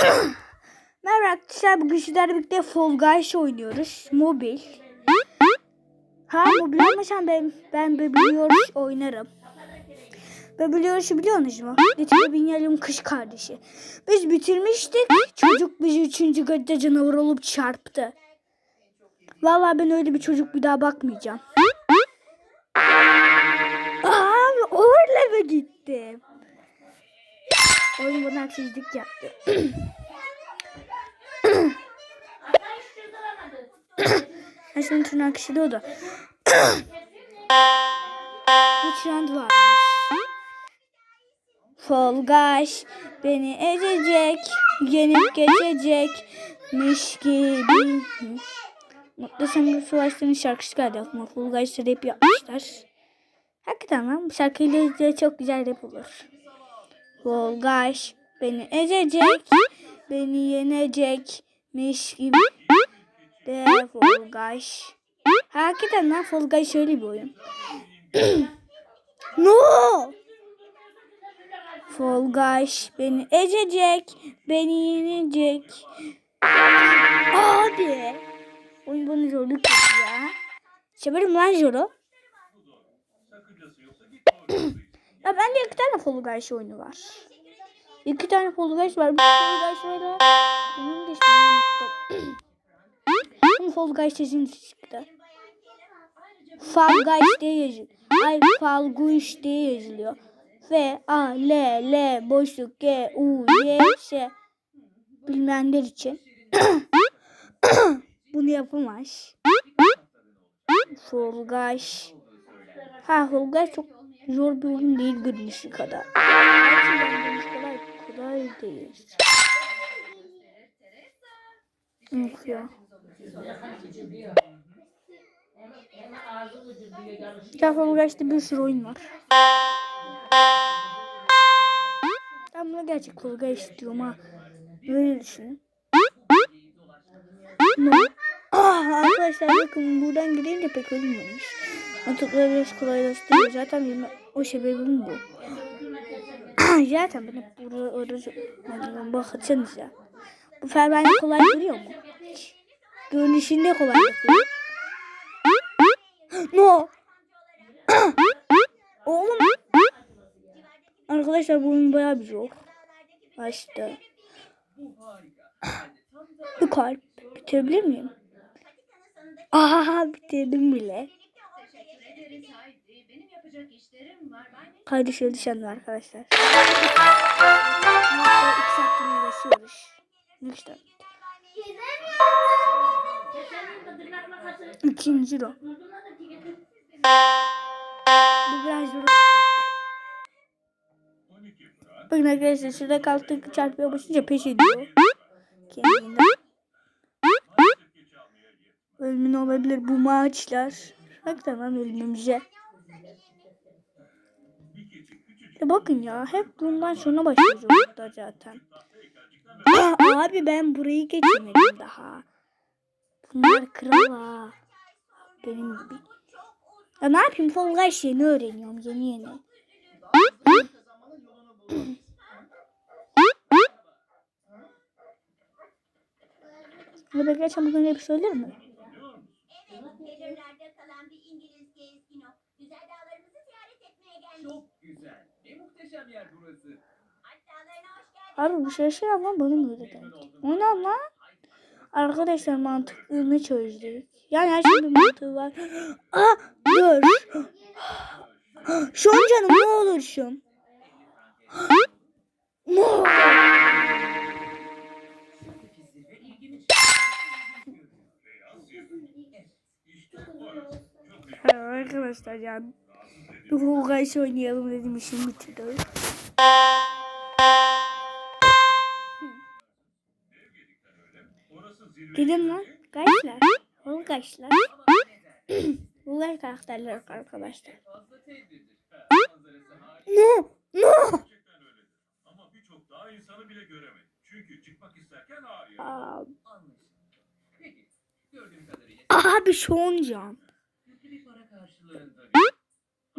Merhaba arkadaşlar bugün sizlerle birlikte Fall Guys oynuyoruz. Mobil. Ha mobil olmasam ben, ben Bebiliyoruz oynarım. Bebiliyoruz'u biliyorsunuz mu? Lütfen Binyal'ın kış kardeşi. Biz bitirmiştik. Çocuk bizi üçüncü gölde canavar olup çarptı. Vallahi ben öyle bir çocuk bir daha bakmayacağım. Abi orleve gittim. Oyun bana haksızlık yaptı. Ben şimdi tırnak işliyordu. Bir trend varmış. Guys beni ezecek, yenip geçecekmiş gibi. Mutlu Sangır Suvaşları'nın şarkısı geldi aklıma. Fall Guys'ta rap yapmışlar. Hakikaten lan bu şarkıyla da çok güzel rap olur. Guys beni ezecek, beni yenecekmiş gibi. De Guys. Hakikaten lan Fall Guys şöyle bir oyun. no! Guys beni ezecek, beni yenecek. Abi. Oyun bana zorluk ya. Severim lan zoru. Ya bende iki tane Fall Guys oyunu var. İki tane Fall Guys var. Bir Fall Guys var. Onun da ismini unuttum. Fall Guys sesini çıktı. Fall Guys diye yazılıyor. Ay Fall Guys diye yazılıyor. F A L L boşluk G U Y S bilmeyenler için bunu yapamaz. Fall Guys. Ha Fall Guys çok zor bir oyun değil görünüşü kadar. Kadar kolay değil. Yok ya. Fall Guys'ta bir sürü oyun var. Ben buna gerçek Guys istiyorum ha. Böyle düşünün. Ne? Ah, arkadaşlar bakın buradan gidince pek ölmüyormuş. Atıkları biraz kolaylaştırıyor. Zaten benim o sebebim bu. Zaten ben hep burada orada baksanıza. Bu fermane kolay duruyor mu? Görünüşünde kolay yapıyor. no. Oğlum. Arkadaşlar bu oyun bayağı bir zor. Başta. Bir kalp. Bitirebilir miyim? Aha bitirdim bile. Düşen var arkadaşlar. İki saattir uğraşıyoruz. Ne işte. İkinci ro. Bu biraz zor olacak. Bakın arkadaşlar şurada kalktık çarpıya basınca peş ediyor. Kendinden. Ölümün olabilir bu maçlar. Tamam ölümümüze. Ya bakın ya hep bundan sonra başlıyoruz burada zaten. Aa, abi ben burayı geçemedim daha. Bunlar kral ha. Benim gibi. Ya ne yapayım Fall Guys yeni öğreniyorum yeni yeni. Burada geçen bugün hep söyler mi? Çok güzel. Ne muhteşem yer burası. Abi bir şey şey ama bana mı öyle geldi? O ne lan? Arkadaşlar mantıklığını çözdük. Yani her şeyin bir mantığı var. Aa dur. Şu an canım ne. Ne olur. Ha, Arkadaşlar ya. Bu Guys oynayalım dedim işimi bitirdim. Gidin lan. Guys'lar. Oğlum Guys'lar. Bunlar karakterler arkadaşlar. No. No. Ama birçok daha insanı bile göremedim. Çünkü çıkmak isterken ağrıyor. Aa, Anlaşıldı. Peki. Gördüğüm kadarıyla Abi bir para karşılığında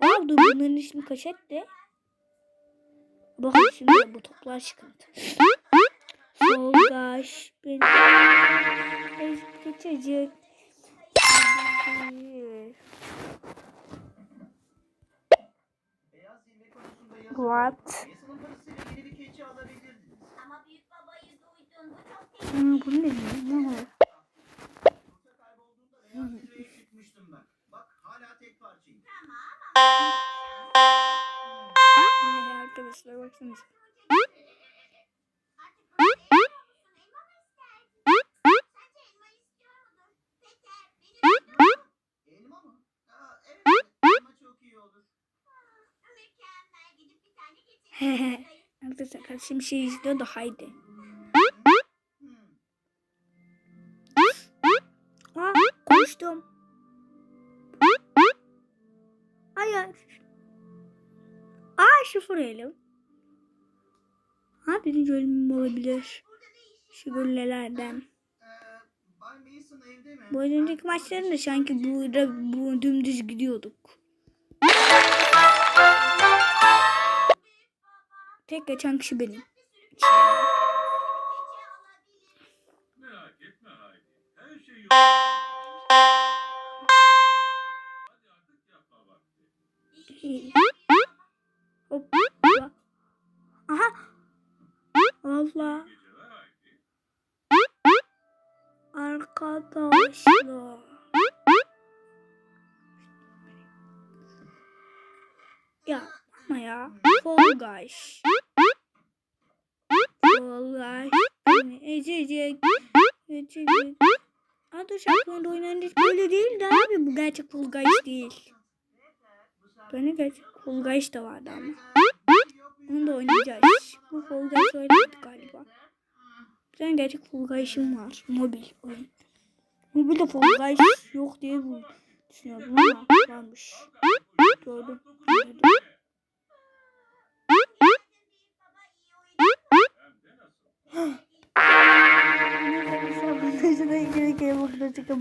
Aa dur bunların ismi kaşetti. Bakın şimdi bu toplar çıkıntı. Soldaş beni geçecek. What? Yasının parasıyla yeni bir keçi alabilirdiniz. Ama büyük babayı duydun. Bu çok Hmm, bu ne? Ne var? Bir tane getirelim. Arkadaşlar kardeşim şey izliyor da haydi. Aa, konuştum. Ay. Aa şoför elim. Ha birinci ölümüm olabilir. Şu güllelerden. Bu önceki maçlarında sanki burada bu dümdüz gidiyorduk. Tek geçen kişi benim. Merak etme Haydi. Her şey yolunda. Hop. Aha. Allah. Arkadaşlar. Ya ama ya. Fall Guys. Fall Guys. Beni ezecek. Ezecek. Adı şarkında oynayan hiç böyle değil de abi. Bu gerçek Fall Guys değil. Böyle gerçek Fall Guys da vardı ama. Onu da oynayacağız. Bu Fall Guys oynadık galiba. Bir tane gerçek Fall Guys'ım var. Mobil oyun. Mobilde Fall Guys yok diye düşünüyordum ama varmış. Gördüm. Gördüm. Baba